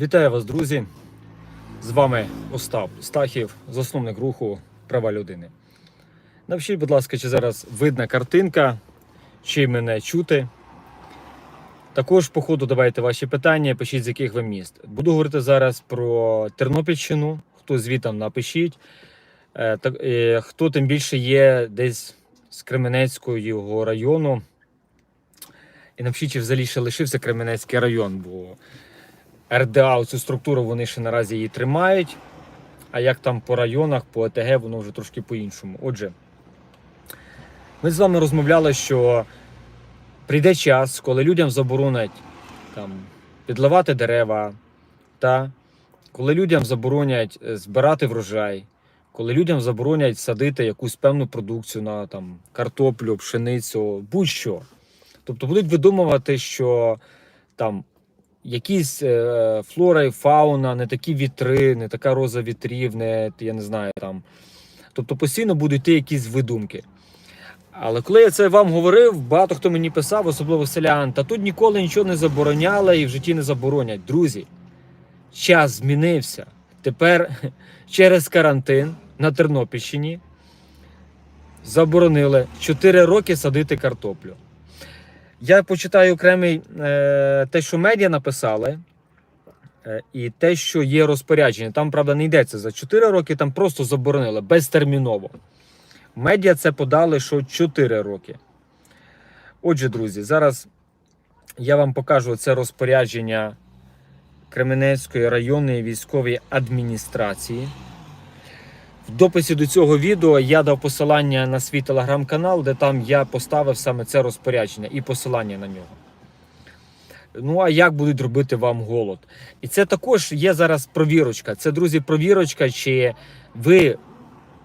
Вітаю вас, друзі! З вами Остап Стахів, засновник руху Права людини. Напишіть, будь ласка, чи зараз видна картинка, чи мене чути. Також, по ходу, давайте ваші питання, пишіть, з яких ви міст. Буду говорити зараз про Тернопільщину. Хто звітом напишіть. Е, е, Хто тим більше є десь з Кременецького району. І напишіть, чи взагалі ще лишився Кременецький район, бо РДА цю структуру вони ще наразі її тримають. А як там по районах, по ОТГ, воно вже трошки по-іншому. Отже, ми з вами розмовляли, що прийде час, коли людям заборонять там, підливати дерева, та коли людям заборонять е, збирати врожай, коли людям заборонять садити якусь певну продукцію на там, картоплю, пшеницю, будь-що. Тобто будуть видумувати, що там якісь е, флора і фауна, не такі вітри, не така роза вітрів, не я не знаю там. Тобто постійно будуть йти якісь видумки. Але коли я це вам говорив, багато хто мені писав, особливо селян, та тут ніколи нічого не забороняли і в житті не заборонять. Друзі, час змінився. Тепер через карантин на Тернопільщині заборонили 4 роки садити картоплю. Я почитаю окремий е, те, що медіа написали, е, і те, що є розпорядження. Там, правда, не йдеться за 4 роки, там просто заборонили безтерміново. Медіа це подали, що 4 роки. Отже, друзі, зараз я вам покажу це розпорядження Кременецької районної військової адміністрації. В дописі до цього відео я дав посилання на свій телеграм-канал, де там я поставив саме це розпорядження і посилання на нього. Ну, а як будуть робити вам голод? І це також є зараз провірочка. Це, друзі, провірочка, чи ви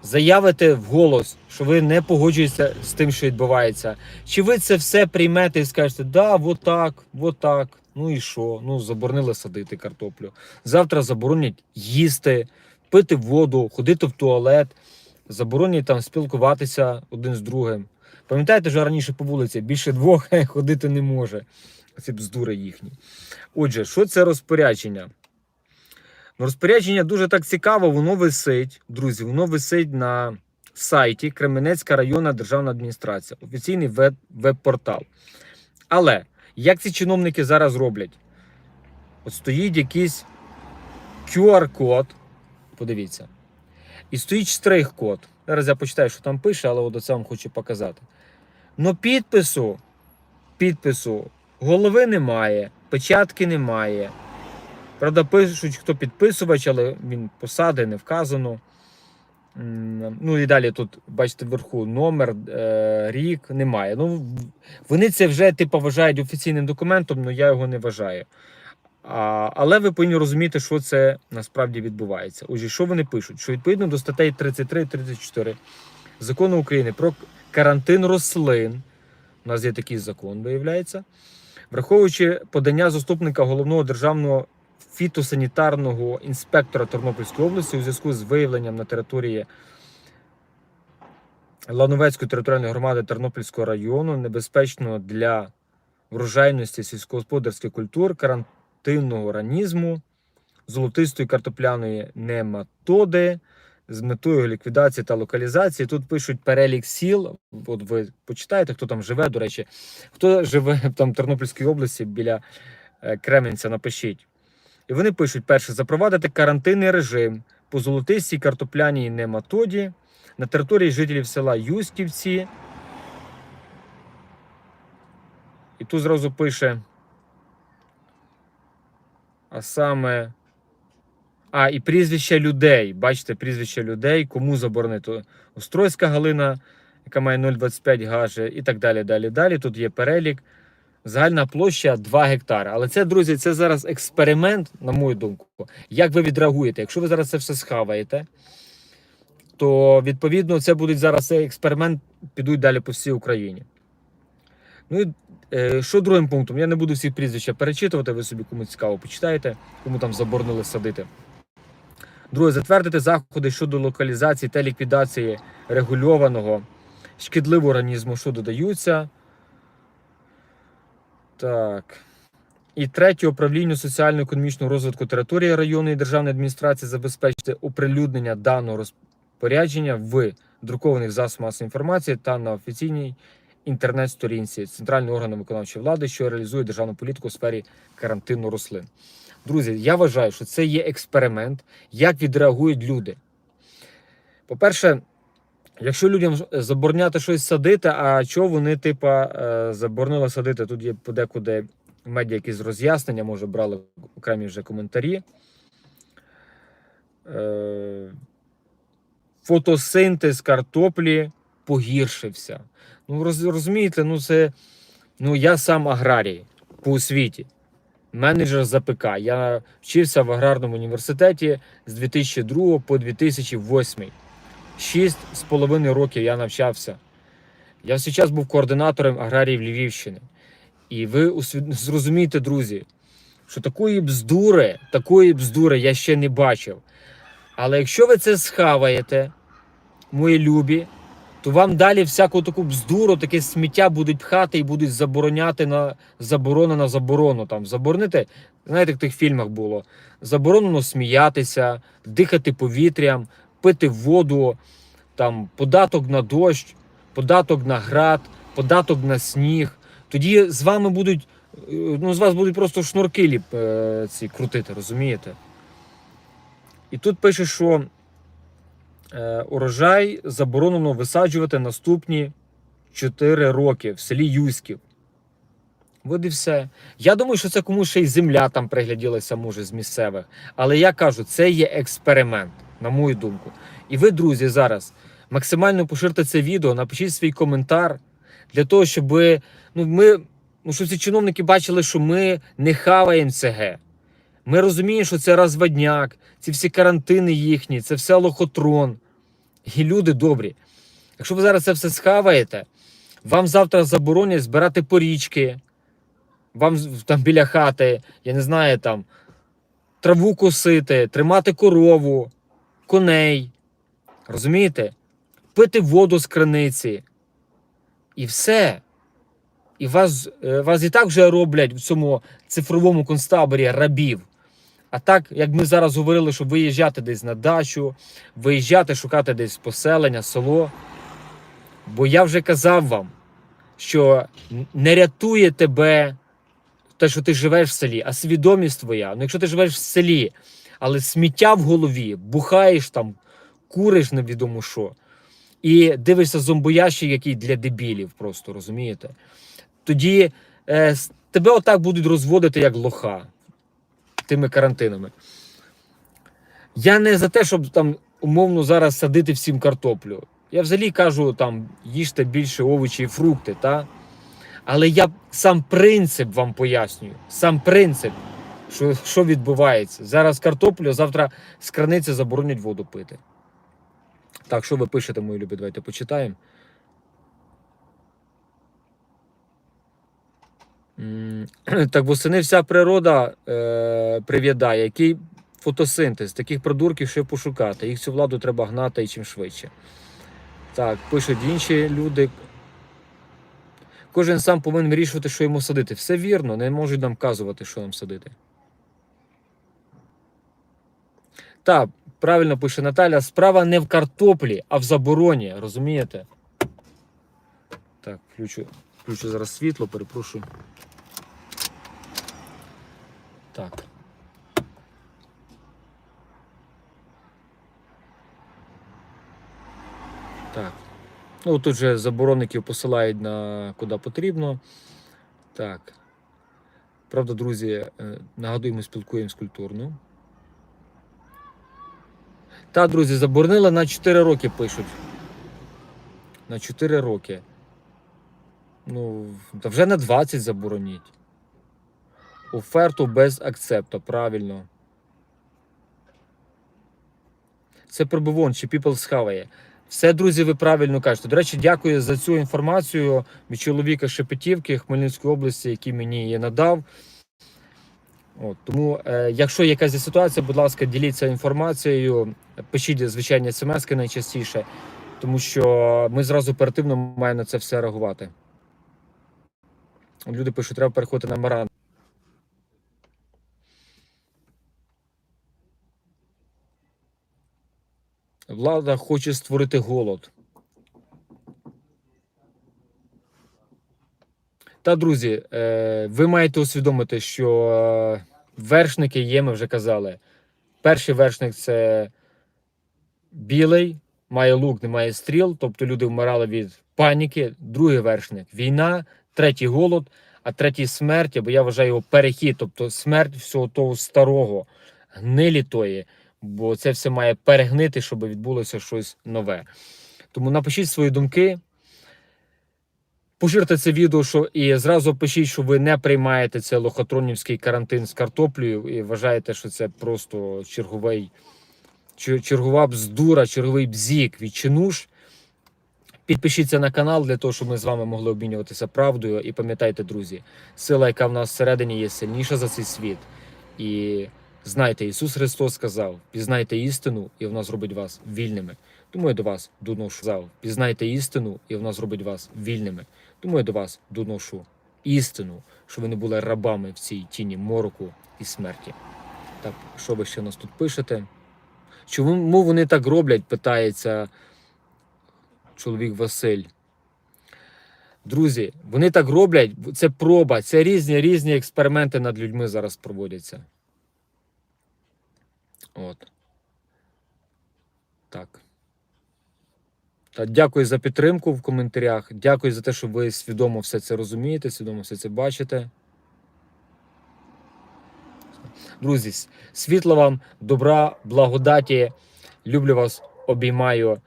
заявите вголос, що ви не погоджуєтеся з тим, що відбувається. Чи ви це все приймете і скажете, да, вот так, вот так. Ну і що? Ну, заборонили садити картоплю. Завтра заборонять їсти, пити воду, ходити в туалет, заборонять там спілкуватися один з другим. Пам'ятаєте, що раніше по вулиці більше двох ходити не може. Ці бздури їхні. Отже, що це розпорядження? Ну, розпорядження дуже так цікаво, воно висить, друзі, воно висить на сайті Кременецька районна державна адміністрація, офіційний веб-портал. Але як ці чиновники зараз роблять? От стоїть якийсь QR-код, подивіться, і стоїть штрих-код. Зараз я почитаю, що там пише, але от це вам хочу показати. Ну, підпису, підпису, голови немає, печатки немає. Правда, пишуть, хто підписувач, але він посади не вказано. Ну і далі тут, бачите, вверху номер, е, рік немає. Ну, вони це вже типу, вважають офіційним документом, але я його не вважаю. Але ви повинні розуміти, що це насправді відбувається. Отже, що вони пишуть? Що відповідно до статей 33 і 34 закону України про карантин рослин, у нас є такий закон, виявляється, враховуючи подання заступника головного державного фітосанітарного інспектора Тернопільської області у зв'язку з виявленням на території Лановецької територіальної громади Тернопільського району небезпечного для врожайності сільськогосподарських культур, карантинного ранізму, золотистої картопляної нематоди з метою ліквідації та локалізації. Тут пишуть перелік сіл. От ви почитаєте, хто там живе, до речі, хто живе там в Тернопільській області біля е, Кременця, напишіть. І вони пишуть: перше, запровадити карантинний режим по золотистій картопляній нематоді на території жителів села Юськівці. І тут зразу пише. А саме. А, і прізвища людей. Бачите, прізвища людей, кому заборонити. Остройська Галина, яка має 0,25 гаже, і так далі. Далі, далі. Тут є перелік. Загальна площа 2 гектари. Але це, друзі, це зараз експеримент, на мою думку. Як ви відреагуєте? Якщо ви зараз це все схаваєте, то відповідно це буде зараз цей експеримент, підуть далі по всій Україні. Ну і е, що другим пунктом? Я не буду всі прізвища перечитувати, ви собі кому цікаво почитаєте, кому там заборонили садити. Друге, затвердити заходи щодо локалізації та ліквідації регульованого шкідливого організму, що додаються. Так. І третє управлінню соціально-економічного розвитку території районної державної адміністрації забезпечити оприлюднення даного розпорядження в друкованих засобах масової інформації та на офіційній інтернет-сторінці центрального органу виконавчої влади, що реалізує державну політику у сфері карантину рослин. Друзі, я вважаю, що це є експеримент, як відреагують люди. По-перше, якщо людям забороняти щось садити, а чого вони, типа, е, заборонили садити? Тут є подекуди медіа якісь роз'яснення, може, брали окремі вже коментарі. Е, Фотосинтез картоплі погіршився. Ну, роз, розумієте, ну це. Ну, я сам аграрій по освіті, менеджер з АПК. Я вчився в аграрному університеті з 2002 по 2008. Шість з половиною років я навчався. Я все час був координатором аграріїв Львівщини. І ви усвід- зрозумієте, друзі, що такої бздури, такої бздури я ще не бачив. Але якщо ви це схаваєте, мої любі, то вам далі всяку таку бздуру, таке сміття будуть пхати і будуть забороняти на заборону на заборону. Там заборонити, знаєте, в тих фільмах було: заборонено сміятися, дихати повітрям, пити воду, там податок на дощ, податок на град, податок на сніг. Тоді з вами будуть, е, ну з вас будуть просто шнурки ліп, е, ці крутити, розумієте? І тут пише, що урожай заборонено висаджувати наступні 4 роки в селі Юськів. От і все. Я думаю, що це комусь ще й земля там пригляділася, може, з місцевих. Але я кажу, це є експеримент, на мою думку. І ви, друзі, зараз максимально поширте це відео, напишіть свій коментар для того, щоб ну, ми, ну, щоб ці чиновники бачили, що ми не хаваємо ЦГ. Ми розуміємо, що це розводняк, ці всі карантини їхні, це все лохотрон. І люди добрі. Якщо ви зараз це все схаваєте, вам завтра заборонять збирати порічки, вам там біля хати, я не знаю, там траву косити, тримати корову, коней. Розумієте? Пити воду з криниці. І все. І вас, е, вас і так вже роблять в цьому цифровому концтаборі рабів. А так, як ми зараз говорили, щоб виїжджати десь на дачу, виїжджати, шукати десь поселення, село. Бо я вже казав вам, що не рятує тебе те, що ти живеш в селі, а свідомість твоя. Ну, якщо ти живеш в селі, але сміття в голові, бухаєш там, куриш невідомо що, і дивишся зомбоящик, який для дебілів, просто розумієте? Тоді е, тебе отак будуть розводити як лоха тими карантинами. Я не за те, щоб там умовно зараз садити всім картоплю. Я взагалі кажу, там їжте більше овочі і фрукти, та? але я сам принцип вам пояснюю. Сам принцип, що, що відбувається. Зараз картоплю, завтра з краниці заборонять воду пити. Так, що ви пишете, мої любі? Давайте почитаємо. Так восени вся природа е, прив'ядає. Який фотосинтез? Таких придурків ще пошукати. Їх цю владу треба гнати і чим швидше. Так, пишуть інші люди. Кожен сам повинен вирішувати, що йому садити. Все вірно, не можуть нам вказувати, що нам садити. Так, правильно пише Наталя. Справа не в картоплі, а в забороні. Розумієте? Так, включу, включу зараз світло, перепрошую. Так. Так. Ну, тут же заборонників посилають на куди потрібно. Так. Правда, друзі, е, нагадуємо, спілкуємось культурно. Та, друзі, заборонили на 4 роки пишуть. На 4 роки. Ну, та вже на 20 забороніть. Оферту без акцепту, правильно. Це пробивон, чи People схаває. Все, друзі, ви правильно кажете. До речі, дякую за цю інформацію від чоловіка Шепетівки Хмельницької області, який мені її надав. От, тому, е, якщо якась ситуація, будь ласка, діліться інформацією, пишіть звичайні смски найчастіше, тому що ми зразу оперативно маємо на це все реагувати. Люди пишуть, що треба переходити на маран. Влада хоче створити голод. Та, друзі, е, ви маєте усвідомити, що е, вершники є, ми вже казали. Перший вершник це білий, має лук, немає стріл, тобто люди вмирали від паніки. Другий вершник війна, третій голод, а третій смерть, або я вважаю його перехід, тобто смерть всього того старого, гнилі тої, бо це все має перегнити, щоб відбулося щось нове. Тому напишіть свої думки. Поширте це відео, що і зразу пишіть, що ви не приймаєте цей лохотронівський карантин з картоплею і вважаєте, що це просто черговий, чергова бздура, черговий бзік від чинуш. Підпишіться на канал для того, щоб ми з вами могли обмінюватися правдою. І пам'ятайте, друзі, сила, яка в нас всередині є сильніша за цей світ. І знайте, Ісус Христос сказав: пізнайте істину, і вона зробить вас вільними. Тому я до вас доношу. Сказав, пізнайте істину, і вона зробить вас вільними. Тому я до вас доношу істину, що ви не були рабами в цій тіні мороку і смерті. Так, що ви ще нас тут пишете? Чому вони так роблять? питається чоловік Василь. Друзі, вони так роблять, це проба, це різні різні експерименти над людьми зараз проводяться. От. Так. Та дякую за підтримку в коментарях. Дякую за те, що ви свідомо все це розумієте, свідомо все це бачите. Друзі, світла вам, добра, благодаті. Люблю вас, обіймаю.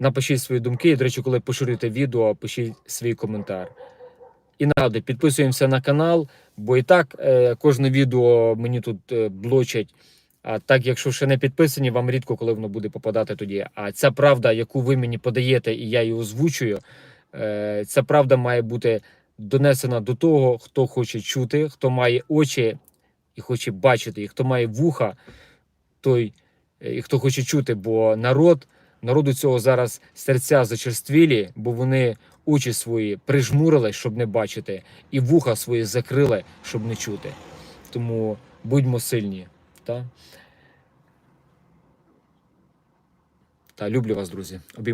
Напишіть свої думки. І, до речі, коли поширюєте відео, пишіть свій коментар. І нагадую, підписуємося на канал, бо і так е, кожне відео мені тут е, блочать. А так, якщо ще не підписані, вам рідко коли воно буде попадати тоді. А ця правда, яку ви мені подаєте, і я її озвучую, е, ця правда має бути донесена до того, хто хоче чути, хто має очі і хоче бачити, і хто має вуха, той е, і хто хоче чути, бо народ, народу цього зараз серця зачерствілі, бо вони очі свої прижмурили, щоб не бачити, і вуха свої закрили, щоб не чути. Тому будьмо сильні. Та? Та люблю вас, друзі. Обіймаю.